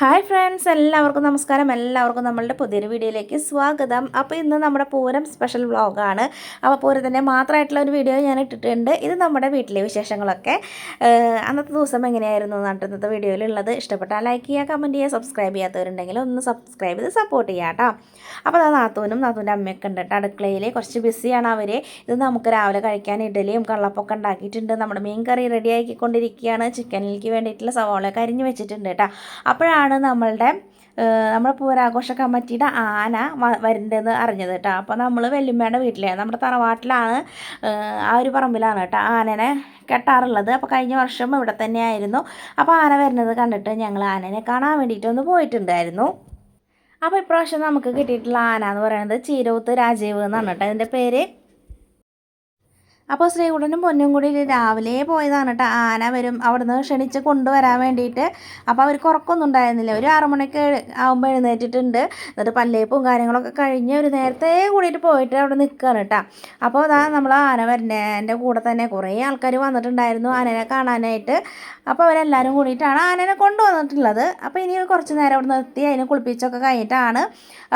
Hi friends എല്ലാവർക്കും നമസ്കാരം. എല്ലാവർക്കും നമ്മളുടെ പുതിയൊരു വീഡിയോയിലേക്ക് സ്വാഗതം. അപ്പോൾ ഇന്ന് നമ്മുടെ പൂരം സ്പെഷ്യൽ വ്ളോഗാണ് അപ്പോൾ പൂരത്തിന്റെ മാത്രമായിട്ടുള്ള ഒരു വീഡിയോ ഞാൻ ഇട്ടിട്ടുണ്ട്. ഇത് നമ്മുടെ വീട്ടിലെ വിശേഷങ്ങളൊക്കെ. അന്നത്തെ ദിവസം എങ്ങനെയായിരുന്നു നട്ടുന്നത് ഇന്നത്തെ വീഡിയോയിലുള്ളത് ഇഷ്ടപ്പെട്ടാൽ ലൈക്ക് ചെയ്യുക കമന്റ് ചെയ്യുക സബ്സ്ക്രൈബ് ചെയ്യാത്തവരുണ്ടെങ്കിൽ ഒന്ന് സബ്സ്ക്രൈബ് ചെയ്ത് സപ്പോർട്ട് ചെയ്യാം കേട്ടോ. അപ്പോൾ അത് നാത്തൂനും നാത്തൂന്റെ അമ്മയൊക്കെ ഉണ്ട് അടുക്കളയിൽ. കുറച്ച് ബിസിയാണ് അവർ ഇത് നമുക്ക് രാവിലെ കഴിക്കാൻ ഇഡലിയും കള്ളപ്പൊക്കെ ഉണ്ടാക്കിയിട്ടുണ്ട്. നമ്മുടെ മീൻ കറി റെഡി ആക്കിക്കൊണ്ടിരിക്കുകയാണ്. ചിക്കനിലേക്ക് വേണ്ടിയിട്ടുള്ള സവാളയൊക്കെ അരിഞ്ഞ് വെച്ചിട്ടുണ്ട് കേട്ടോ. അപ്പോഴാണ് നമ്മളുടെ നമ്മുടെ പൂരാഘോഷ കമ്മിറ്റിയുടെ ആന വരുന്നുണ്ടെന്ന് അറിഞ്ഞത് കേട്ടോ. അപ്പോൾ നമ്മൾ വെല്ലുമ്മയുടെ വീട്ടിലെ നമ്മുടെ തറവാട്ടിലാണ് ആ ഒരു പറമ്പിലാണ് കേട്ടോ ആനനെ കെട്ടാറുള്ളത്. അപ്പോൾ കഴിഞ്ഞ വർഷം ഇവിടെ തന്നെയായിരുന്നു. അപ്പോൾ ആന വരുന്നത് കണ്ടിട്ട് ഞങ്ങൾ ആനനെ കാണാൻ വേണ്ടിയിട്ടൊന്ന് പോയിട്ടുണ്ടായിരുന്നു. അപ്പോൾ ഇപ്രാവശ്യം നമുക്ക് കിട്ടിയിട്ടുള്ള ആന എന്ന് പറയുന്നത് ചീരൂത്ത് രാജീവ് എന്നാണ് കേട്ടോ. അതിന്റെ പേര് അപ്പോൾ ശ്രീകുടനും പൊന്നും കൂടി രാവിലെ പോയതാണ് കേട്ടോ ആന വരും. അവിടുന്ന് ക്ഷണിച്ച് കൊണ്ടുവരാൻ വേണ്ടിയിട്ട്. അപ്പോൾ അവർക്ക് ഉറക്കമൊന്നും ഉണ്ടായിരുന്നില്ല. ഒരു ആറുമണിക്ക് ആകുമ്പോൾ എഴുന്നേറ്റിട്ടുണ്ട്. എന്നിട്ട് പല്ലേപ്പും കാര്യങ്ങളൊക്കെ കഴിഞ്ഞ് ഒരു നേരത്തെ കൂടിയിട്ട് പോയിട്ട് അവിടെ നിൽക്കുകയാണ് കേട്ടോ അപ്പോൾ അതാ നമ്മൾ ആന വരുന്നതിന്റെ കൂടെ തന്നെ കുറേ ആൾക്കാർ വന്നിട്ടുണ്ടായിരുന്നു ആനനെ കാണാനായിട്ട്. അപ്പോൾ അവരെല്ലാവരും കൂടിയിട്ടാണ് ആനനെ കൊണ്ടുവന്നിട്ടുള്ളത്. അപ്പോൾ ഇനി കുറച്ച് നേരം അവിടെ നിർത്തി അതിനെ കുളിപ്പിച്ചൊക്കെ കഴിഞ്ഞിട്ടാണ്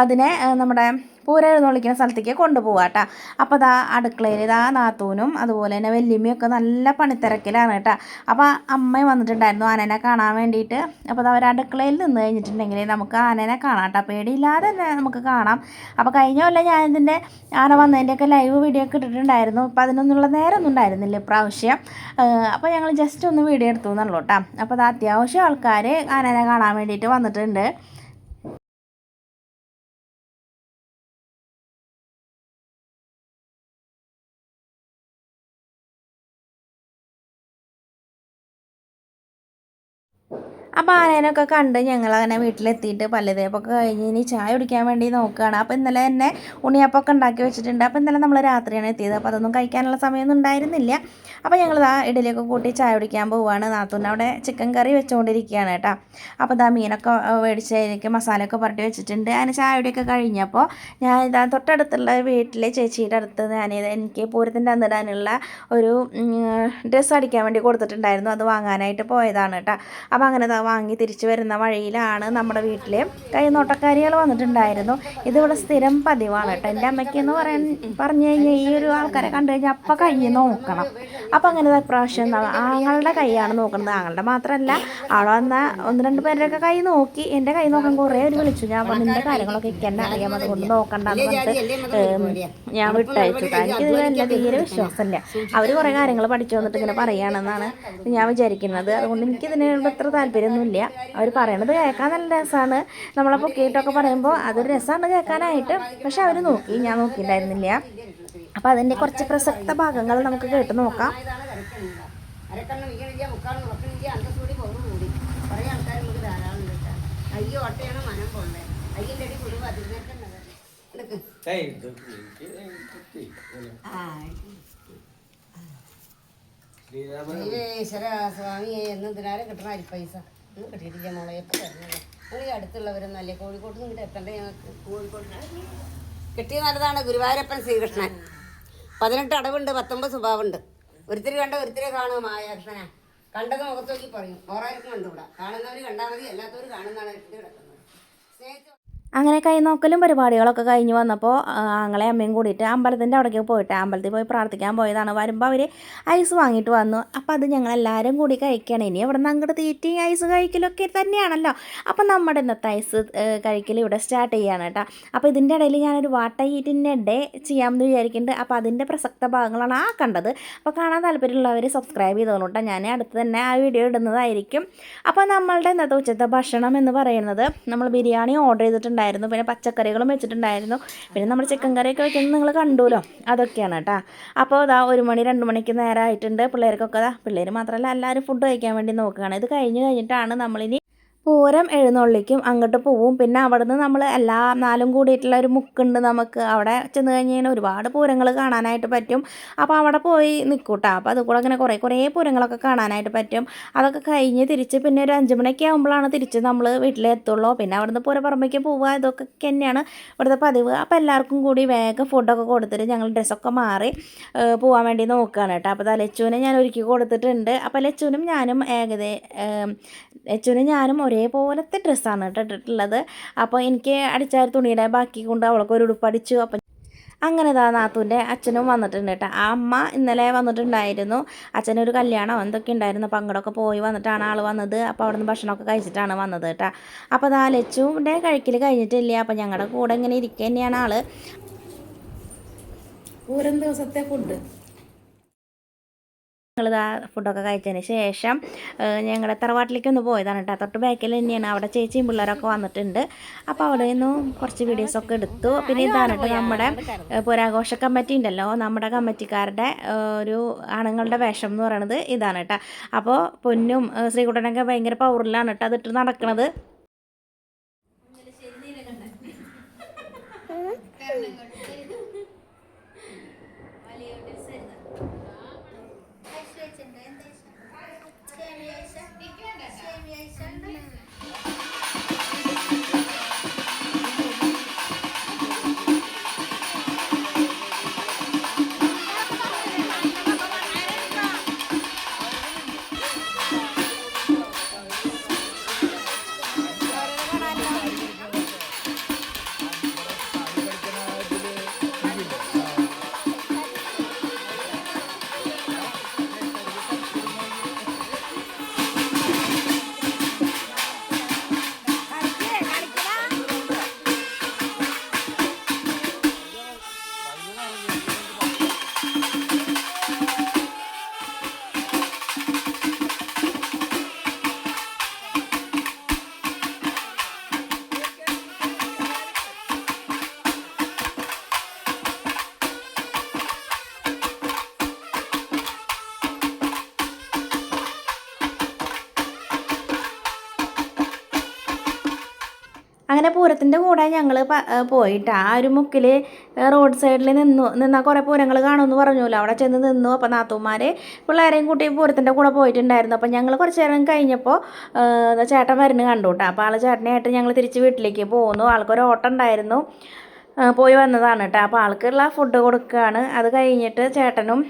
അതിനെ നമ്മുടെ പൂര എഴുന്നള്ളിക്കുന്ന സ്ഥലത്തേക്ക് കൊണ്ടുപോകാം കേട്ടോ അപ്പോൾ ദാ അടുക്കളയിൽ ഇതാ നാത്തൂനും അതുപോലെ തന്നെ വല്യമ്മയൊക്കെ നല്ല പണിത്തിരക്കിലാണ് കേട്ടോ. അപ്പോൾ അമ്മയും വന്നിട്ടുണ്ടായിരുന്നു ആനനെ കാണാൻ വേണ്ടിയിട്ട്. അപ്പോൾ ദാ അവർ അടുക്കളയിൽ നിന്ന് കഴിഞ്ഞിട്ടുണ്ടെങ്കിൽ നമുക്ക് ആനനെ കാണാം കേട്ടോ പേടിയില്ലാതെ തന്നെ നമുക്ക് കാണാം. അപ്പോൾ കഴിഞ്ഞ കൊല്ലം ഞാൻ ഇതിന്റെ ആന വന്നതിന്റെയൊക്കെ ലൈവ് വീഡിയോ ഒക്കെ ഇട്ടിട്ടുണ്ടായിരുന്നു. അപ്പോൾ അതിനൊന്നുള്ള നേരമൊന്നും ഉണ്ടായിരുന്നില്ല ഇപ്രാവശ്യം. അപ്പോൾ ഞങ്ങൾ ജസ്റ്റ് ഒന്ന് വീഡിയോ എടുത്തു എന്നുള്ളൂ കേട്ടോ. അപ്പോൾ അത് അത്യാവശ്യം ആൾക്കാർ ആനനെ കാണാൻ വേണ്ടിയിട്ട് വന്നിട്ടുണ്ട്. അപ്പോൾ ആനേനൊക്കെ കണ്ട് ഞങ്ങൾ അങ്ങനെ വീട്ടിലെത്തിയിട്ട് പല്ലുതേപ്പൊക്കെ കഴിഞ്ഞ് ഇനി ചായ കുടിക്കാൻ വേണ്ടി നോക്കുകയാണ് അപ്പോൾ ഇന്നലെ തന്നെ ഉണ്ണിയപ്പമൊക്കെ ഉണ്ടാക്കി വെച്ചിട്ടുണ്ട്. അപ്പോൾ ഇന്നലെ നമ്മൾ രാത്രിയാണ് എത്തിയത്. അപ്പോൾ അതൊന്നും കഴിക്കാനുള്ള സമയമൊന്നും ഉണ്ടായിരുന്നില്ല. അപ്പോൾ ഞങ്ങൾ ആ ഇഡലിയൊക്കെ കൂട്ടി ചായ കുടിക്കാൻ പോവുകയാണ് നാത്തൂന്റെ അവിടെ ചിക്കൻ കറി വെച്ചുകൊണ്ടിരിക്കുകയാണ് കേട്ടോ. അപ്പോൾ ഇതാ മീനൊക്കെ മേടിച്ചതിലേക്ക് മസാലയൊക്കെ പുരട്ടി വെച്ചിട്ടുണ്ട്. അതിന് ചായ കുടിയൊക്കെ കഴിഞ്ഞപ്പോൾ ഞാൻ ഇതാ തൊട്ടടുത്തുള്ള വീട്ടിലെ ചേച്ചിയുടെ അടുത്ത് ഞാൻ ഇത് എനിക്ക് പൂരത്തിന്റെ അന്നിടാനുള്ള ഒരു ഡ്രസ്സ് അടിക്കാൻ വേണ്ടി കൊടുത്തിട്ടുണ്ടായിരുന്നു. അത് വാങ്ങാനായിട്ട് പോയതാണ് കേട്ടോ. അപ്പോൾ അങ്ങനെ വാങ്ങി തിരിച്ചു വരുന്ന വഴിയിലാണ് നമ്മുടെ വീട്ടിൽ കൈനോട്ടക്കാരികൾ വന്നിട്ടുണ്ടായിരുന്നു. ഇതിവിടെ സ്ഥിരം പതിവാണ് കേട്ടോ. എന്റെ അമ്മയ്ക്ക് എന്ന് പറയാൻ പറഞ്ഞു കഴിഞ്ഞാൽ ഈ ഒരു ആൾക്കാരെ കണ്ടു കഴിഞ്ഞാൽ അപ്പം കൈ നോക്കണം. അപ്പം അങ്ങനെ പ്രാവശ്യം ആങ്ങളുടെ കൈയാണ് നോക്കുന്നത്. ആങ്ങളുടെ മാത്രമല്ല അവിടെ വന്ന ഒന്ന് രണ്ട് പേരുടെയൊക്കെ കൈ നോക്കി. എന്റെ കൈ നോക്കാൻ കുറേ ഒരു വിളിച്ചു. ഞാൻ പറഞ്ഞു നിന്റെ കാര്യങ്ങളൊക്കെ ഇരിക്കേണ്ട അറിയാം. അതുകൊണ്ട് നോക്കണ്ടെന്ന് പറഞ്ഞിട്ട് ഞാൻ വിട്ടയച്ചു. എനിക്ക് ഇതിലെല്ലാം തീരെ വിശ്വാസമില്ല. അവർ കുറേ കാര്യങ്ങൾ പഠിച്ചു വന്നിട്ട് ഇങ്ങനെ പറയുകയാണെന്നാണ് ഞാൻ വിചാരിക്കുന്നത്. അതുകൊണ്ട് എനിക്കിതിനോട് അത്ര താല്പര്യമൊന്നുമില്ല അവർ പറയണത് കേൾക്കാൻ നല്ല രസമാണ് നമ്മളെ പൊക്കിയിട്ടൊക്കെ പറയുമ്പോൾ അതൊരു രസമാണ് കേൾക്കാനായിട്ട്. പക്ഷെ അവർ നോക്കി. ഞാൻ നോക്കിയിട്ടുണ്ടായിരുന്നില്ല അപ്പോൾ അതിന്റെ കുറച്ച് പ്രസക്ത ഭാഗങ്ങൾ നമുക്ക് കേട്ട് നോക്കാം. അയ്യോ ഒട്ടയാണ് മനം പോണ്ടേ അയ്യന്റെ അടി കുടുംബം ഈശ്വര സ്വാമിയെ എന്ന് ഇതിനാലും കിട്ടണ അരിപ്പൈസ? കിട്ടിയ നല്ലതാണ്. ഗുരുവായൂരപ്പൻ ശ്രീകൃഷ്ണൻ. പതിനെട്ട് അടവുണ്ട് പത്തൊമ്പത് സ്വഭാവമുണ്ട്. ഒരുത്തിരി കണ്ട ഒരുത്തിരി കാണുക മായാകൃഷ്ണനെ. കണ്ടത് മുഖത്തോക്കി പറയും. ഓറായിരിക്കും കണ്ടുകൂടാ. കാണുന്നവർ കണ്ടാൽ മതി അല്ലാത്തവർ കാണുന്നതാണ് കിടക്കുന്നത്. സ്നേഹിച്ചു അങ്ങനെ കൈനോക്കലും പരിപാടികളൊക്കെ കഴിഞ്ഞ് വന്നപ്പോൾ ആങ്ങളെ അമ്മയും കൂടിയിട്ട് അമ്പലത്തിന്റെ അവിടേക്ക് പോയിട്ട് അമ്പലത്തിൽ പോയി പ്രാർത്ഥിക്കാൻ പോയതാണ്. വരുമ്പോൾ അവർ ഐസ് വാങ്ങിയിട്ട് വന്നു. അപ്പോൾ അത് ഞങ്ങളെല്ലാവരും കൂടി കഴിക്കുകയാണ് ഇനി അവിടെ നിന്ന് അങ്ങോട്ട് തീറ്റയും ഐസ് കഴിക്കലൊക്കെ തന്നെയാണല്ലോ. അപ്പോൾ നമ്മുടെ ഇന്നത്തെ ഐസ് കഴിക്കൽ ഇവിടെ സ്റ്റാർട്ട് ചെയ്യാണ് കേട്ടോ. അപ്പോൾ ഇതിന്റെ ഇടയിൽ ഞാനൊരു വാട്ട ഈറ്റിന്റെ ഡേ ചെയ്യാമെന്ന് വിചാരിക്കുന്നുണ്ട്. അപ്പോൾ അതിന്റെ പ്രസക്ത ഭാഗങ്ങളാണ് ആ കണ്ടത്. അപ്പോൾ കാണാൻ താല്പര്യമുള്ളവർ സബ്സ്ക്രൈബ് ചെയ്തോളൂ ഞാൻ അടുത്ത് തന്നെ ആ വീഡിയോ ഇടുന്നതായിരിക്കും. അപ്പോൾ നമ്മളുടെ ഇന്നത്തെ ഉച്ചത്തെ ഭക്ഷണം എന്ന് പറയുന്നത് നമ്മൾ ബിരിയാണി ഓർഡർ ചെയ്തിട്ടുണ്ടായിരുന്നു. പിന്നെ പച്ചക്കറികളും വെച്ചിട്ടുണ്ടായിരുന്നു. പിന്നെ നമ്മൾ ചിക്കൻ കറിയൊക്കെ വെക്കുന്നത് നിങ്ങൾ കണ്ടുല്ലോ അതൊക്കെയാണ് കേട്ടോ അപ്പോൾ അതാ ഒരു മണി രണ്ട് മണിക്ക് നേരമായിട്ടുണ്ട് പിള്ളേർക്കൊക്കെ അതാ പിള്ളേർ മാത്രമല്ല എല്ലാവരും ഫുഡ് കഴിക്കാൻ വേണ്ടി നോക്കുകയാണ്. ഇത് കഴിഞ്ഞ് കഴിഞ്ഞിട്ടാണ് നമ്മളിനി പൂരം എഴുന്നള്ളിക്കും അങ്ങോട്ട് പോവും. പിന്നെ അവിടുന്ന് നമ്മൾ എല്ലാ നാലും കൂടിയിട്ടുള്ള ഒരു മുക്കുണ്ട് നമുക്ക്. അവിടെ ചെന്ന് കഴിഞ്ഞ് കഴിഞ്ഞാൽ ഒരുപാട് പൂരങ്ങൾ കാണാനായിട്ട് പറ്റും. അപ്പോൾ അവിടെ പോയി നിൽക്കൂട്ടാ അപ്പോൾ അതുകൂടെ ഇങ്ങനെ കുറേ കുറേ പൂരങ്ങളൊക്കെ കാണാനായിട്ട് പറ്റും. അതൊക്കെ കഴിഞ്ഞ് തിരിച്ച് പിന്നെ ഒരു അഞ്ച് മണിയൊക്കെ ആകുമ്പോഴാണ് തിരിച്ച് നമ്മൾ വീട്ടിലെത്തുള്ളൂ പിന്നെ അവിടുന്ന് പൂരപ്പറമ്പയ്ക്ക് പോവുക ഇതൊക്കെ തന്നെയാണ് ഇവിടുത്തെ പതിവ്. അപ്പോൾ എല്ലാവർക്കും കൂടി വേഗം ഫുഡൊക്കെ കൊടുത്തിട്ട് ഞങ്ങൾ ഡ്രസ്സൊക്കെ മാറി പോകാൻ വേണ്ടി നോക്കുകയാണ് കേട്ടോ. അപ്പോൾ തലച്ചൂനെ ഞാൻ ഒരുക്കി കൊടുത്തിട്ടുണ്ട്. അപ്പോൾ ലച്ചൂനും ഞാനും ഏകദേശം ലച്ചുവിനും ഞാനും ഒരേപോലത്തെ ഡ്രസ്സാണ് ഇട്ടിട്ടുള്ളത്. അപ്പോൾ എനിക്ക് അടിച്ചാൽ തുണിയുടെ ബാക്കി കൊണ്ട് അവൾക്ക് ഒരു ഉടുപ്പ് അടിച്ചു. അപ്പം അങ്ങനെ ഇതാ നാത്തൂന്റെ അച്ഛനും വന്നിട്ടുണ്ട് കേട്ടോ. ആ അമ്മ ഇന്നലെ വന്നിട്ടുണ്ടായിരുന്നു. അച്ഛനൊരു കല്യാണം എന്തൊക്കെ ഉണ്ടായിരുന്നു. അപ്പം അങ്ങോട്ടൊക്കെ പോയി വന്നിട്ടാണ് ആൾ വന്നത്. അപ്പോൾ അവിടെ നിന്ന് ഭക്ഷണമൊക്കെ കഴിച്ചിട്ടാണ് വന്നത് കേട്ടോ. അപ്പോൾ അതാ ലച്ചുവിന്റെ കഴിക്കൽ കഴിഞ്ഞിട്ടില്ല. അപ്പം ഞങ്ങളുടെ കൂടെ ഇങ്ങനെ ഇരിക്കുക തന്നെയാണ് ആൾ ഒരു ദിവസത്തെ ഫുഡ് ഞങ്ങളിതാ ഫുഡൊക്കെ കഴിച്ചതിന് ശേഷം ഞങ്ങളുടെ തറവാട്ടിലേക്ക് ഒന്ന് പോയതാണ് കേട്ടോ. തൊട്ട് ബാക്കിൽ തന്നെയാണ് അവിടെ ചേച്ചിയും പിള്ളേരൊക്കെ വന്നിട്ടുണ്ട്. അപ്പോൾ അവിടെ നിന്ന് കുറച്ച് വീഡിയോസൊക്കെ എടുത്തു. പിന്നെ ഇതാണ് കേട്ടോ നമ്മുടെ പുരാഘോഷ കമ്മിറ്റി ഉണ്ടല്ലോ. നമ്മുടെ കമ്മിറ്റിക്കാരുടെ ഒരു ആണുങ്ങളുടെ വേഷം എന്ന് പറയുന്നത് ഇതാണ് കേട്ടോ. അപ്പോൾ പൊന്നും ശ്രീകുട്ടനൊക്കെ ഭയങ്കര പവറിലാണ് കേട്ടോ അതിട്ട് നടക്കുന്നത് അങ്ങനെ പൂരത്തിന്റെ കൂടെ ഞങ്ങൾ പോയിട്ട് ആ ഒരു മുക്കിൽ റോഡ് സൈഡിൽ നിന്നു നിന്നാൽ കുറേ പൂരങ്ങൾ കാണുമെന്ന് പറഞ്ഞല്ലോ. അവിടെ ചെന്ന് നിന്നു. അപ്പോൾ നാത്തൂമാർ പിള്ളേരെയും കൂട്ടി പൂരത്തിന്റെ കൂടെ പോയിട്ടുണ്ടായിരുന്നു. അപ്പോൾ ഞങ്ങൾ കുറച്ച് നേരം കഴിഞ്ഞപ്പോൾ ചേട്ടൻ വരുന്നു കണ്ടു കേട്ടോ അപ്പോൾ ആൾ ചേട്ടനായിട്ട് ഞങ്ങൾ തിരിച്ച് വീട്ടിലേക്ക് പോകുന്നു ആൾക്കൊരു ഓട്ടം ഉണ്ടായിരുന്നു. പോയി വന്നതാണ് കേട്ടോ. അപ്പോൾ ആൾക്കുള്ള ഫുഡ് കൊടുക്കുകയാണ് അത് കഴിഞ്ഞിട്ട് ചേട്ടനും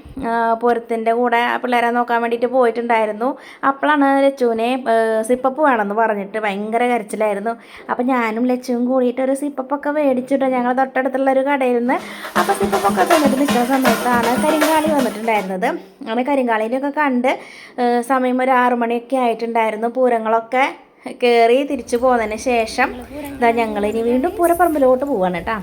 പൊരുത്തിന്റെ കൂടെ പിള്ളേരെ നോക്കാൻ വേണ്ടിയിട്ട് പോയിട്ടുണ്ടായിരുന്നു. അപ്പോഴാണ് ലച്ചുവിനെ സിപ്പപ്പ് വേണമെന്ന് പറഞ്ഞിട്ട് ഭയങ്കര കരച്ചിലായിരുന്നു. അപ്പോൾ ഞാനും ലച്ചുവും കൂടിയിട്ട് ഒരു സിപ്പപ്പൊക്കെ മേടിച്ചിട്ട് ഞങ്ങൾ തൊട്ടടുത്തുള്ള ഒരു കടയിൽ നിന്ന് അപ്പോൾ സിപ്പപ്പൊക്കെ തന്നിട്ട് നിൽക്കുന്ന സമയത്താണ് കരിങ്കാളി വന്നിട്ടുണ്ടായിരുന്നത്. അങ്ങനെ കരിങ്കാളിനെയൊക്കെ കണ്ട് സമയം ഒരു ആറുമണിയൊക്കെ ആയിട്ടുണ്ടായിരുന്നു. പൂരങ്ങളൊക്കെ കയറി തിരിച്ചു പോന്നതിന് ശേഷം ഇതാ ഞങ്ങൾ ഇനി വീണ്ടും പൂരപ്പറമ്പിലോട്ട് പോവാണ് കേട്ടോ.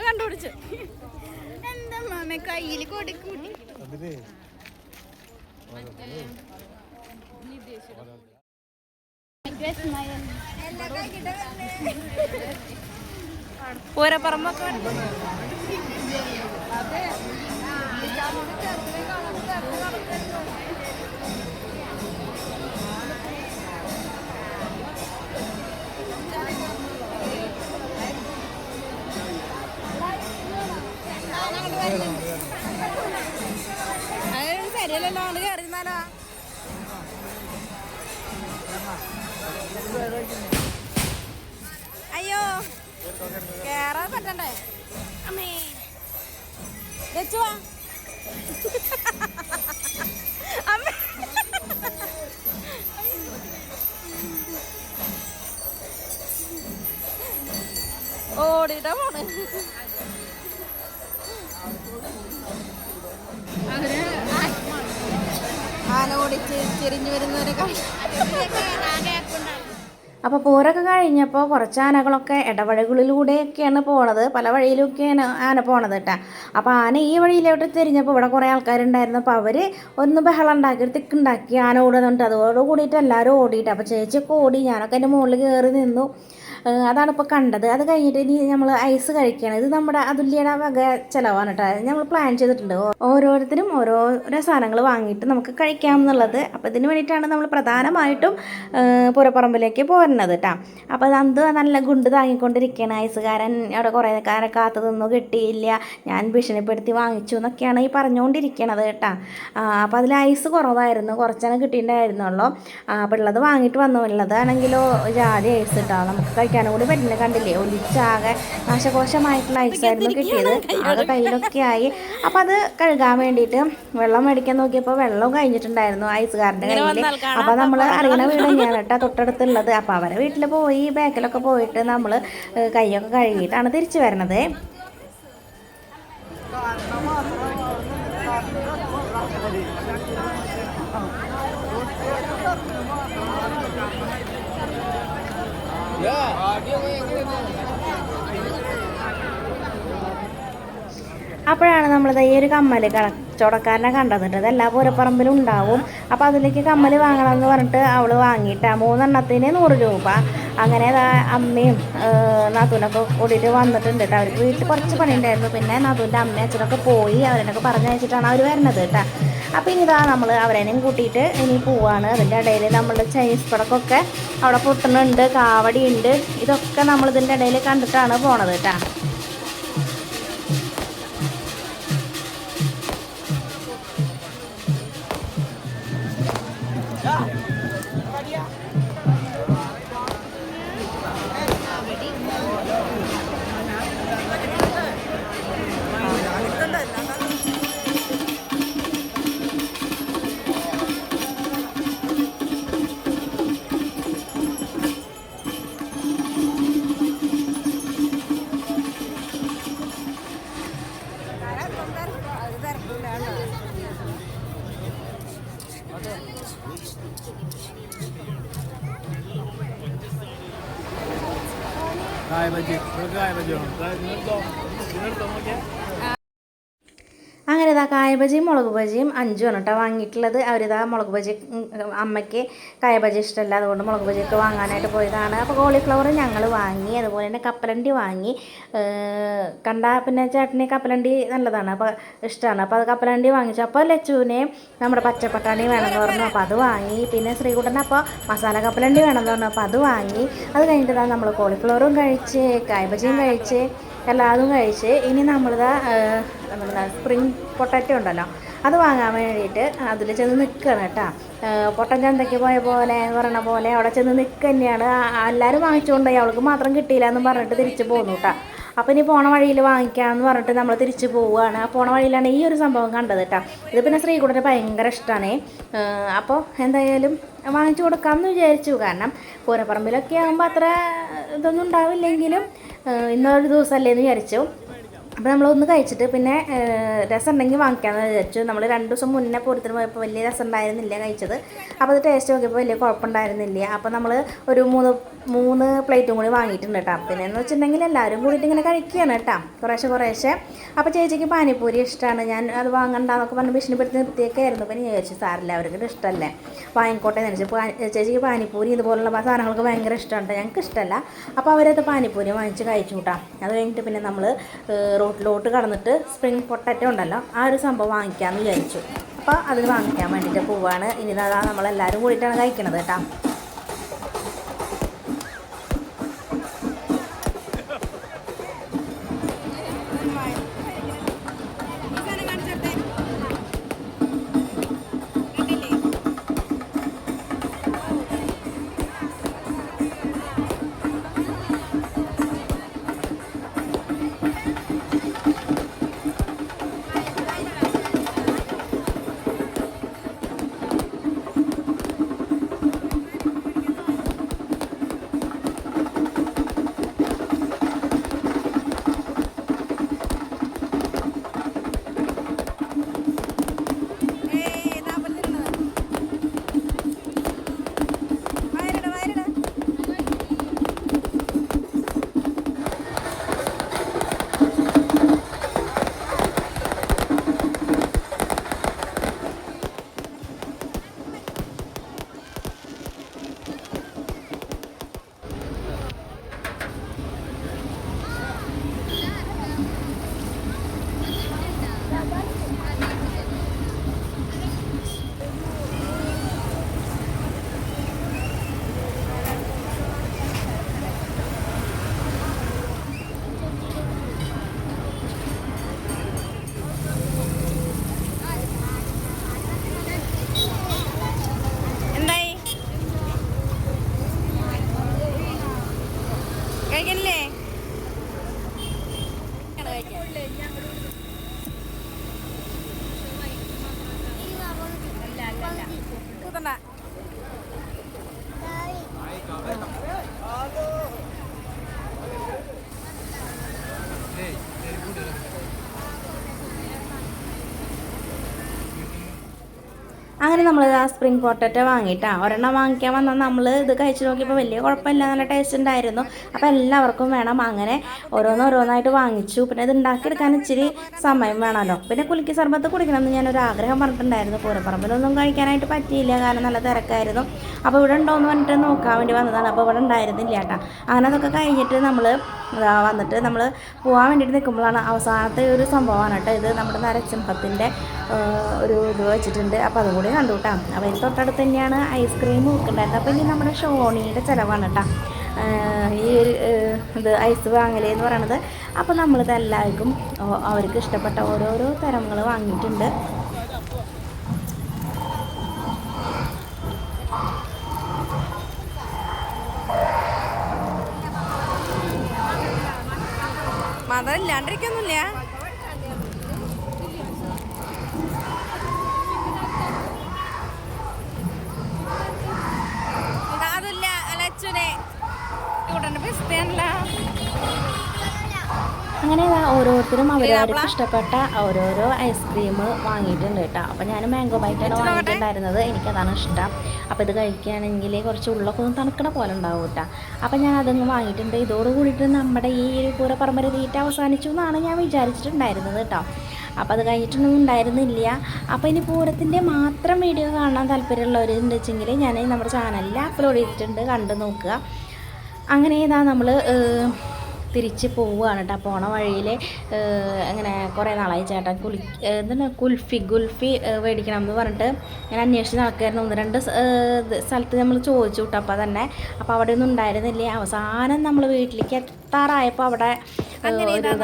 കണ്ടുപിടിച്ചു. എന്താ മാമ കയ്യിൽ കൊടുക്കൂട്ടി പൂരപ്പറമ്പൊക്കെ ശരിയല്ലല്ലോ അങ്ങോട്ട് കയറിയിരുന്നാലോ അയ്യോ കേറാൻ പറ്റണ്ടേ? അമ്മേ. ലച്ചുവാ അമ്മേ. പോണേ ആന ഓടിച്ച് ചെരിഞ്ഞു വരുന്നവരെ അപ്പോൾ പൂരൊക്കെ കഴിഞ്ഞപ്പോൾ കുറച്ച് ആനകളൊക്കെ ഇടവഴികളിലൂടെയൊക്കെയാണ് പോണത്. പല വഴിയിലൊക്കെയാണ് ആന പോണത് കേട്ടോ. അപ്പോൾ ആന ഈ വഴിയിലോട്ട് തിരിഞ്ഞപ്പോൾ ഇവിടെ കുറേ ആൾക്കാരുണ്ടായിരുന്നു. അപ്പോൾ അവർ ഒന്ന് ബഹളം ഉണ്ടാക്കി തിക്കുണ്ടാക്കി ആന ഓടുന്നുണ്ട് അതോട് കൂടിയിട്ട് എല്ലാവരും ഓടിയിട്ട്. അപ്പോൾ ചേച്ചിയൊക്കെ ഓടി ഞാനൊക്കെ എന്റെ മുകളിൽ കയറി നിന്നു. അതാണ് ഇപ്പോൾ കണ്ടത്. അത് കഴിഞ്ഞിട്ട് ഇനി നമ്മൾ ഐസ് കഴിക്കണം. ഇത് നമ്മുടെ അതുല്യയുടെ വക ചിലവാണ് കേട്ടോ നമ്മൾ പ്ലാൻ ചെയ്തിട്ടുണ്ട്. ഓരോരുത്തരും ഓരോരോ സാധനങ്ങൾ വാങ്ങിയിട്ട് നമുക്ക് കഴിക്കാം എന്നുള്ളത്. അപ്പോൾ ഇതിന് വേണ്ടിയിട്ടാണ് നമ്മൾ പ്രധാനമായിട്ടും പുറപ്പറമ്പിലേക്ക് പോരുന്നത് കേട്ടോ അപ്പോൾ അത് നല്ല ഗുണ്ട് താങ്ങിക്കൊണ്ടിരിക്കുകയാണ് ഐസുകാരൻ അവിടെ കുറേ കാലം കാത്തു കിട്ടിയില്ല. ഞാൻ ഭീഷണിപ്പെടുത്തി വാങ്ങിച്ചു എന്നൊക്കെയാണ് ഈ പറഞ്ഞുകൊണ്ടിരിക്കണത് കേട്ടോ അപ്പോൾ അതിൽ ഐസ് കുറവായിരുന്നു. കുറച്ചാണ് കിട്ടിയിട്ടുണ്ടായിരുന്നുള്ളൂ. അപ്പോൾ ഉള്ളത് വാങ്ങിയിട്ട് വന്നു. ഉള്ളതാണെങ്കിലോ ജാതി ഐസ് കേട്ടോ നമുക്ക് കഴിക്കാനും കൂടി പറ്റില്ല. കണ്ടില്ലേ? ഒലിച്ചാകെ നാശകോശമായിട്ടുള്ള ഐസായിരുന്നു കിട്ടിയത്. ആകെ കയ്യിലൊക്കെ ആയി. അപ്പം അത് കഴുകാൻ വേണ്ടിയിട്ട് വെള്ളം മേടിക്കാൻ നോക്കിയപ്പോൾ വെള്ളം കഴിഞ്ഞിട്ടുണ്ടായിരുന്നു ഐസുകാരന്റെ കയ്യിൽ അപ്പം നമ്മൾ അറിയണ വീട് തന്നെയാണ് കേട്ടോ തൊട്ടടുത്തുള്ളത്. അപ്പം അവരെ വീട്ടിൽ പോയി ബാക്കിലൊക്കെ പോയിട്ട് നമ്മൾ കൈയൊക്കെ കഴുകിയിട്ടാണ് തിരിച്ചു വരണത്. അപ്പോഴാണ് നമ്മളിത് ഈ ഒരു കമ്മൽ കച്ചവടക്കാരനെ കണ്ടതിട്ട് എല്ലാ പൂരപ്പറമ്പിലും ഉണ്ടാവും അപ്പോൾ അതിലേക്ക് കമ്മൽ വാങ്ങണമെന്ന് പറഞ്ഞിട്ട് അവൾ വാങ്ങിയിട്ടാ. മൂന്നെണ്ണത്തിന് നൂറ് രൂപ. അങ്ങനെ അമ്മയും നാത്തൂനൊക്കെ കൂടിയിട്ട് വന്നിട്ടുണ്ട് കേട്ടോ. അവർക്ക് വീട്ടിൽ കുറച്ച് പണിയുണ്ടായിരുന്നു. പിന്നെ നാത്തൂന്റെ അമ്മയും അച്ഛനൊക്കെ പോയി അവരെന്നൊക്കെ പറഞ്ഞയച്ചിട്ടാണ് അവർ വരുന്നത് കേട്ടോ. അപ്പോൾ ഇനി ഇതാ നമ്മൾ അവരേനും കൂട്ടിയിട്ട് ഇനി പോവാണ്. അതിന്റെ ഇടയിൽ നമ്മളുടെ ചൈനീസ് പടക്കമൊക്കെ അവിടെ പൊട്ടുന്നുണ്ട് കാവടിയുണ്ട്. ഇതൊക്കെ നമ്മൾ ഇതിന്റെ ഇടയിൽ കണ്ടിട്ടാണ് പോണത് കേട്ടോ. കായ ബജി കായ ബജി വേണം നിന്നെടുത്തോ നിന്നെടുത്തോ നോക്കിയാ അങ്ങനെ ഇതാ കായ ബജിയും മുളക് ബജിയും അഞ്ചുമാണ് കേട്ടോ വാങ്ങിയിട്ടുള്ളത്. അവരിതാ മുളക് ബജി അമ്മയ്ക്ക് കായബജി ഇഷ്ടമല്ല. അതുകൊണ്ട് മുളക് ബജിയൊക്കെ വാങ്ങാനായിട്ട് പോയതാണ്. അപ്പോൾ കോളിഫ്ലവർ ഞങ്ങൾ വാങ്ങി അതുപോലെ തന്നെ കപ്പലണ്ടി വാങ്ങി. കണ്ട പിന്നെ ചേട്ടന് കപ്പലണ്ടി നല്ലതാണ് അപ്പോൾ ഇഷ്ടമാണ്. അപ്പോൾ അത് കപ്പലണ്ടി വാങ്ങിച്ചു. അപ്പോൾ ലച്ചുവിനെ നമ്മുടെ പച്ചപ്പട്ടാണി വേണമെന്ന് പറഞ്ഞു. അപ്പോൾ അത് വാങ്ങി. പിന്നെ ശ്രീകുട്ടൻ അപ്പോൾ മസാല കപ്പലണ്ടി വേണമെന്ന് പറഞ്ഞു. അപ്പോൾ അത് വാങ്ങി. അത് കഴിഞ്ഞിട്ട് നമ്മൾ കോളിഫ്ലവറും കഴിച്ച് കായ ബജിയും കഴിച്ച് അതും കഴിച്ച് ഇനി നമ്മളിതാ നമ്മുടെ സ്പ്രിങ് പൊട്ടറ്റോ ഉണ്ടല്ലോ അത് വാങ്ങാൻ വേണ്ടിയിട്ട് അതിൽ ചെന്ന് നിൽക്കണം കേട്ടോ. പൊട്ടൻ ചന്തയ്ക്ക് പോയ പോലെ എന്ന് പറയണ പോലെ അവിടെ ചെന്ന് നിൽക്കുക തന്നെയാണ് എല്ലാവരും വാങ്ങിച്ചുകൊണ്ടുപോയി അവൾക്ക് മാത്രം കിട്ടിയില്ല എന്ന് പറഞ്ഞിട്ട് തിരിച്ച് പോന്നു കേട്ടോ. അപ്പോൾ ഇനി പോണ വഴിയിൽ വാങ്ങിക്കാമെന്ന് പറഞ്ഞിട്ട് നമ്മൾ തിരിച്ച് പോവുകയാണ്. ആ പോണ വഴിയിലാണ് ഈ ഒരു സംഭവം കണ്ടത് കേട്ടോ. ഇത് പിന്നെ ശ്രീകുട്ടന് ഭയങ്കര ഇഷ്ടമാണ് അപ്പോൾ എന്തായാലും വാങ്ങിച്ചു കൊടുക്കാമെന്ന് വിചാരിച്ചു. കാരണം പൂരപ്പറമ്പിലൊക്കെ ആകുമ്പോൾ അത്ര ഇതൊന്നും ഉണ്ടാവില്ലെങ്കിലും ഇന്നൊരു ദിവസമല്ലേ എന്ന് വിചാരിച്ചു. അപ്പോൾ നമ്മളൊന്ന് കഴിച്ചിട്ട് പിന്നെ രസം ഉണ്ടെങ്കിൽ വാങ്ങിക്കാമെന്ന് വിചാരിച്ചു. നമ്മൾ രണ്ട് ദിവസം മുന്നേ പൂരത്തിന് പോയപ്പോൾ വലിയ രസം ഉണ്ടായിരുന്നില്ല കഴിച്ചത്. അപ്പോൾ അത് ടേസ്റ്റ് നോക്കിയപ്പോൾ വലിയ കുഴപ്പമുണ്ടായിരുന്നില്ല. അപ്പോൾ നമ്മൾ ഒരു മൂന്ന് മൂന്ന് പ്ലേറ്റും കൂടി വാങ്ങിയിട്ടുണ്ട് കേട്ടോ. പിന്നെ എന്ന് വെച്ചിട്ടുണ്ടെങ്കിൽ എല്ലാവരും കൂടിയിട്ട് ഇങ്ങനെ കഴിക്കുകയാണ് കേട്ടോ. കുറേശ്ശെ കുറേശ്ശെ. അപ്പോൾ ചേച്ചിക്ക് പാനിപ്പൂരി ഇഷ്ടമാണ്. ഞാൻ അത് വാങ്ങണ്ടെന്നൊക്കെ പറഞ്ഞ് ഭീഷണിപ്പെടുത്തി നിർത്തിയൊക്കെ ആയിരുന്നു പിന്നെ ചോദിച്ചു സാറില്ല അവർക്ക് ഇഷ്ടമല്ലേ? വാങ്ങിക്കോട്ടെ എന്ന് വെച്ചാൽ ചേച്ചിക്ക് പാനിപ്പൂരി ഇതുപോലുള്ള സാധനങ്ങൾക്ക് ഭയങ്കര ഇഷ്ടമുണ്ട്. ഞങ്ങൾക്ക് ഇഷ്ടമല്ല അപ്പോൾ അവരത് പാനിപ്പൂരി വാങ്ങിച്ച് കഴിച്ചു കേട്ടോ. അത് കഴിഞ്ഞിട്ട് പിന്നെ നമ്മൾ റോട്ടിലോട്ട് കടന്നിട്ട് സ്പ്രിങ് പൊട്ടറ്റോ ഉണ്ടല്ലോ ആ ഒരു സംഭവം വാങ്ങിക്കാമെന്ന് വിചാരിച്ചു. അപ്പോൾ അതിന് വാങ്ങിക്കാൻ വേണ്ടിയിട്ട് പോവാണ്. ഇനി അതാ നമ്മളെല്ലാവരും കൂടിയിട്ടാണ് കഴിക്കണത് കേട്ടോ. നമ്മൾ ആ സ്പ്രിംഗ് പൊട്ടറ്റോ വാങ്ങിയിട്ടാ. ഒരെണ്ണം വാങ്ങിക്കാൻ വന്നാൽ നമ്മൾ ഇത് കഴിച്ച് നോക്കിയപ്പോൾ വലിയ കുഴപ്പമില്ല നല്ല ടേസ്റ്റ് ഉണ്ടായിരുന്നു. അപ്പോൾ എല്ലാവർക്കും വേണം അങ്ങനെ ഓരോന്നോരോന്നായിട്ട് വാങ്ങിച്ചു. പിന്നെ ഇത് ഉണ്ടാക്കിയെടുക്കാൻ ഇച്ചിരി സമയം വേണമല്ലോ പിന്നെ കുലുക്കി സർബത്ത് കുടിക്കണമെന്ന് ഞാനൊരു ആഗ്രഹം പറഞ്ഞിട്ടുണ്ടായിരുന്നു. പൂരപ്പറമ്പിലൊന്നും കഴിക്കാനായിട്ട് പറ്റിയില്ല കാരണം നല്ല തിരക്കായിരുന്നു. അപ്പോൾ ഇവിടെ ഉണ്ടോ എന്ന് പറഞ്ഞിട്ട് നോക്കാൻ വേണ്ടി വന്നതാണ്. അപ്പോൾ ഇവിടെ ഉണ്ടായിരുന്നില്ല കേട്ടോ. അങ്ങനെ അതൊക്കെ കഴിഞ്ഞിട്ട് നമ്മൾ വന്നിട്ട് നമ്മൾ പോകാൻ വേണ്ടിയിട്ട് നിൽക്കുമ്പോഴാണ് അവസാനത്തെ ഒരു സംഭവമാണ് കേട്ടോ ഇത്. നമ്മുടെ നരസിംഹത്തിന്റെ ഒരു ഇത് വെച്ചിട്ടുണ്ട്. അപ്പോൾ അതുകൂടി കണ്ടു. കേട്ടോ ഇതിന് തൊട്ടടുത്ത് തന്നെയാണ് ഐസ്ക്രീം വിൽക്കുന്നുണ്ടായിരുന്നത് അപ്പോൾ ഇനി നമ്മുടെ ഷോണിയുടെ ചിലവാണ് കേട്ടോ ഈ ഒരു ഇത് ഐസ് വാങ്ങലെന്ന് പറയണത്. അപ്പോൾ നമ്മളിത് എല്ലാവർക്കും അവർക്ക് ഇഷ്ടപ്പെട്ട ഓരോരോ തരങ്ങൾ വാങ്ങിയിട്ടുണ്ട്. മതം അങ്ങനെ ഓരോരുത്തരും അവരവർക്ക് ഇഷ്ടപ്പെട്ട ഓരോരോ ഐസ്ക്രീം വാങ്ങിയിട്ടുണ്ട് കേട്ടോ. അപ്പോൾ ഞാൻ മാംഗോ ബൈറ്റാണ് വാങ്ങിയിട്ടുണ്ടായിരുന്നത്. എനിക്കതാണ് ഇഷ്ടം. അപ്പോൾ ഇത് കഴിക്കുകയാണെങ്കിൽ കുറച്ച് ഉള്ളൊക്കെ ഒന്ന് തണുക്കണ പോലെ ഉണ്ടാവും കേട്ടോ. അപ്പോൾ ഞാൻ അതങ്ങ് വാങ്ങിയിട്ടുണ്ട്. ഇതോട് കൂടിയിട്ട് നമ്മുടെ ഈ ഒരു പൂരപ്പറമ്പര തീറ്റ അവസാനിച്ചു എന്നാണ് ഞാൻ വിചാരിച്ചിട്ടുണ്ടായിരുന്നത് കേട്ടോ. അപ്പോൾ അത് കഴിഞ്ഞിട്ടൊന്നും ഉണ്ടായിരുന്നില്ല. അപ്പോൾ ഇനി പൂരത്തിന്റെ മാത്രം വീഡിയോ കാണാൻ താല്പര്യമുള്ളവരുണ്ട് വെച്ചെങ്കിൽ ഞാൻ നമ്മുടെ ചാനലിൽ അപ്ലോഡ് ചെയ്തിട്ടുണ്ട്. കണ്ടു നോക്കുക. അങ്ങനെ ഇതാ നമ്മൾ തിരിച്ച് പോവുകയാണ് കേട്ടോ പോണ വഴിയിൽ അങ്ങനെ കുറേ നാളായി ചേട്ടൻ കുളി എന്താ എന്താണ്? കുൽഫി ഗുൽഫി മേടിക്കണം എന്ന് പറഞ്ഞിട്ട് ഞാൻ അന്വേഷിച്ച് നടക്കായിരുന്നു. ഒന്ന് രണ്ട് സ്ഥലത്ത് നമ്മൾ ചോദിച്ചു കേട്ടോ അപ്പോൾ തന്നെ. അപ്പോൾ അവിടെ ഒന്നും ഉണ്ടായിരുന്നില്ലേ. അവസാനം നമ്മൾ വീട്ടിലേക്ക് എത്താറായപ്പോൾ അവിടെ ഒരു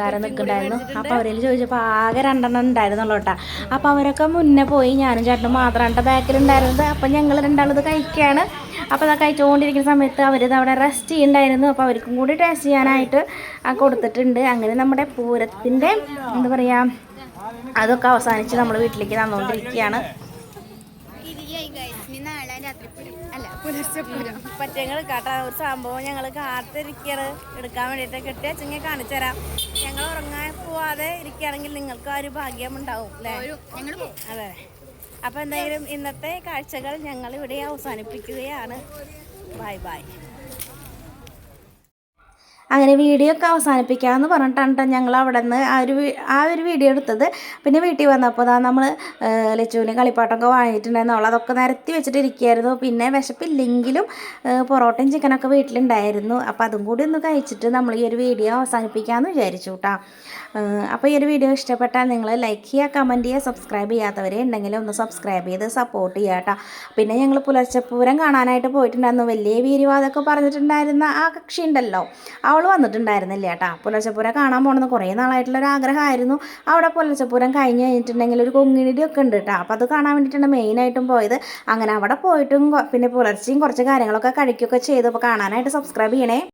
കാരൻ നിൽക്കുന്നുണ്ടായിരുന്നു അപ്പോൾ അവരിൽ ചോദിച്ചപ്പോൾ ആകെ രണ്ടെണ്ണം ഉണ്ടായിരുന്നുള്ളൂ കേട്ടോ അപ്പോൾ അവരൊക്കെ മുന്നേ പോയി. ഞാനും ചേട്ടനും മാത്രമാണ് ബാക്കിലുണ്ടായിരുന്നത്. അപ്പോൾ ഞങ്ങൾ രണ്ടാളത് കഴിക്കുകയാണ് അപ്പോൾ അതൊക്കെ കഴിച്ചുകൊണ്ടിരിക്കുന്ന സമയത്ത് അവരിത് അവിടെ റെസ്റ്റ് ചെയ്യുന്നുണ്ടായിരുന്നു അപ്പോൾ അവർക്കും കൂടി ടേസ്റ്റ് ചെയ്യാനായിട്ട് ആ കൊടുത്തിട്ടുണ്ട്. അങ്ങനെ നമ്മുടെ പൂരത്തിന്റെ എന്താ പറയുക അതൊക്കെ അവസാനിച്ച് നമ്മൾ വീട്ടിലേക്ക് തന്നുകൊണ്ടിരിക്കുകയാണ് പറ്റങ്ങൾ കാട്ടാ ഒരു സംഭവം ഞങ്ങൾ കാത്തിരിക്കണ് എടുക്കാൻ വേണ്ടിയിട്ട് കെട്ടി വെച്ചെങ്കിൽ കാണിച്ചു തരാം ഞങ്ങൾ ഉറങ്ങാൻ പോവാതെ ഇരിക്കുകയാണെങ്കിൽ നിങ്ങൾക്ക് ആ ഒരു ഭാഗ്യം ഉണ്ടാവും അല്ലേ അതെ. അപ്പോൾ എന്തായാലും ഇന്നത്തെ കാഴ്ചകൾ ഞങ്ങൾ ഇവിടെ അവസാനിപ്പിക്കുകയാണ്. Bye bye. അങ്ങനെ വീഡിയോ ഒക്കെ അവസാനിപ്പിക്കാമെന്ന് പറഞ്ഞിട്ടാണ് കേട്ടോ ഞങ്ങൾ അവിടെ നിന്ന് ആ ഒരു ആ ഒരു വീഡിയോ എടുത്തത്. പിന്നെ വീട്ടിൽ വന്നപ്പോൾ അതാ നമ്മൾ ലച്ചുവിന് കളിപ്പാട്ടമൊക്കെ വാങ്ങിയിട്ടുണ്ടായിരുന്നു. അതൊക്കെ നിരത്തി വെച്ചിട്ടിരിക്കുകയായിരുന്നു. പിന്നെ വിശപ്പില്ലെങ്കിലും പൊറോട്ടയും ചിക്കനൊക്കെ വീട്ടിലുണ്ടായിരുന്നു. അപ്പോൾ അതും കൂടി ഒന്ന് കഴിച്ചിട്ട് നമ്മൾ ഈ ഒരു വീഡിയോ അവസാനിപ്പിക്കാമെന്ന് വിചാരിച്ചു കേട്ടോ അപ്പോൾ ഈ ഒരു വീഡിയോ ഇഷ്ടപ്പെട്ടാൽ നിങ്ങൾ ലൈക്ക് ചെയ്യുക കമന്റ് ചെയ്യുക സബ്സ്ക്രൈബ് ചെയ്യാത്തവരെ ഉണ്ടെങ്കിൽ ഒന്ന് സബ്സ്ക്രൈബ് ചെയ്ത് സപ്പോർട്ട് ചെയ്യുക കേട്ടോ പിന്നെ ഞങ്ങൾ പുലർച്ചപ്പൂരം കാണാനായിട്ട് പോയിട്ടുണ്ടായിരുന്നു. വലിയ വീരിവാദമൊക്കെ പറഞ്ഞിട്ടുണ്ടായിരുന്ന ആ കക്ഷി ഉണ്ടല്ലോ അവൾ വന്നിട്ടുണ്ടായിരുന്നില്ല കേട്ടോ. പുലർച്ചപ്പൂരം കാണാൻ പോകണമെന്ന് കുറേ നാളായിട്ടുള്ള ഒരു ആഗ്രഹമായിരുന്നു അവിടെ പുലർച്ചപ്പൂരം കഴിഞ്ഞ് കഴിഞ്ഞിട്ടുണ്ടെങ്കിൽ ഒരു കൊങ്ങിനിടി ഒക്കെ ഉണ്ട് കേട്ടോ. അപ്പോൾ അത് കാണാൻ വേണ്ടിയിട്ടാണ് മെയിനായിട്ടും പോയത്. അങ്ങനെ അവിടെ പോയിട്ടും പിന്നെ പുലർച്ചയും കുറച്ച് കാര്യങ്ങളൊക്കെ കഴിക്കുകയൊക്കെ ചെയ്തു. അപ്പോൾ കാണാനായിട്ട് സബ്സ്ക്രൈബ് ചെയ്യണേ.